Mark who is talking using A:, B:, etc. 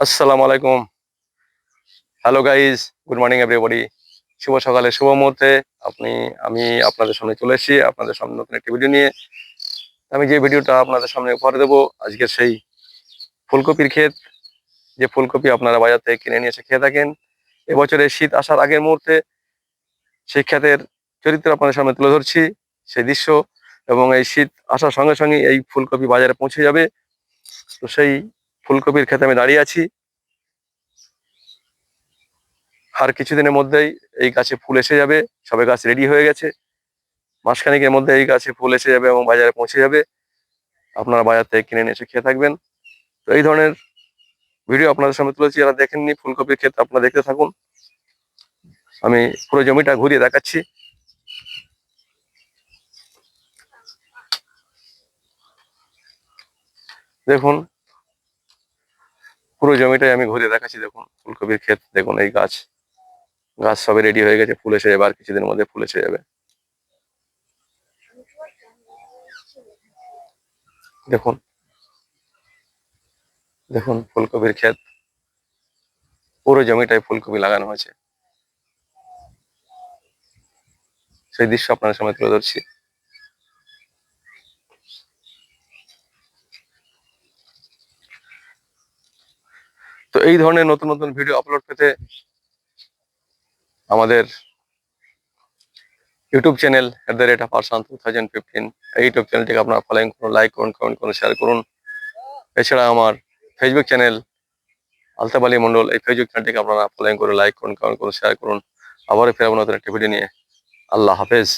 A: আসসালামু আলাইকুম। Hello guys good morning everybody শুভ সকালে, শুভ মুহূর্তে। আপনি, আমি আপনাদের সামনে চলে এসেছি, আপনাদের সামনে নতুন একটি ভিডিও নিয়ে। আমি যে ভিডিওটা আপনাদের সামনে উপহার দেবো, আজকে সেই ফুলকপির ক্ষেত। যে ফুলকপি আপনারা বাজার থেকে কিনে নিয়ে এসে খেয়ে থাকেন। এবছরে শীত আসার আগের মুহূর্তে সেই ক্ষেতের চরিত্র আপনাদের সামনে তুলে ধরছি, সেই দৃশ্য। এবং এই শীত আসার সঙ্গে সঙ্গে এই ফুলকপি বাজারে পৌঁছে যাবে। তো সেই ফুলকপির ক্ষেতে আমি দাঁড়িয়ে আছি। আর কিছুদিনের মধ্যেই এই গাছে ফুল এসে যাবে, সবে গাছ রেডি হয়ে গেছে। মাসখানেকের মধ্যে এই গাছে ফুল এসে যাবে এবং বাজারে পৌঁছে যাবে। আপনারা বাজার থেকে কিনে নিয়ে এসে খেয়ে থাকবেন। তো এই ধরনের ভিডিও আপনাদের সামনে তুলেছি, যারা দেখেননি ফুলকপির ক্ষেত, আপনারা দেখতে থাকুন। আমি পুরো জমিটা ঘুরিয়ে দেখাচ্ছি। দেখুন পুরো জমিটাই আমি ঘুরে দেখাচ্ছি, দেখুন, ফুলকপির ক্ষেত, দেখুন এই গাছ। গাছ সবে রেডি হয়ে গেছে, ফুল এসে যাবে, আর কিছুদিনের মধ্যে ফুল এসে যাবে। দেখুন দেখুন ফুলকপির ক্ষেত। পুরো জমিটায় ফুলকপি লাগানো হয়েছে। সেই দৃশ্য আপনার সামনে তুলে ধরছি। তো এই ধরনের নতুন নতুন ভিডিও আপলোড পেতে আমাদের YouTube channel at the rate of Arsan two thousand fifteen এই ইউটিউব চ্যানেলটিকে আপনারা ফলোইং করুন লাইক করুন কমেন্ট করুন শেয়ার করুন। এছাড়া আমার ফেসবুক চ্যানেল আলতাফ আলী মন্ডল, এই ফেসবুক চ্যানেলটিকে আপনারা ফলোইং করুন লাইক করুন কমেন্ট করুন শেয়ার করুন। আবারও ফেরাবো নতুন একটা ভিডিও নিয়ে। আল্লাহ হাফেজ।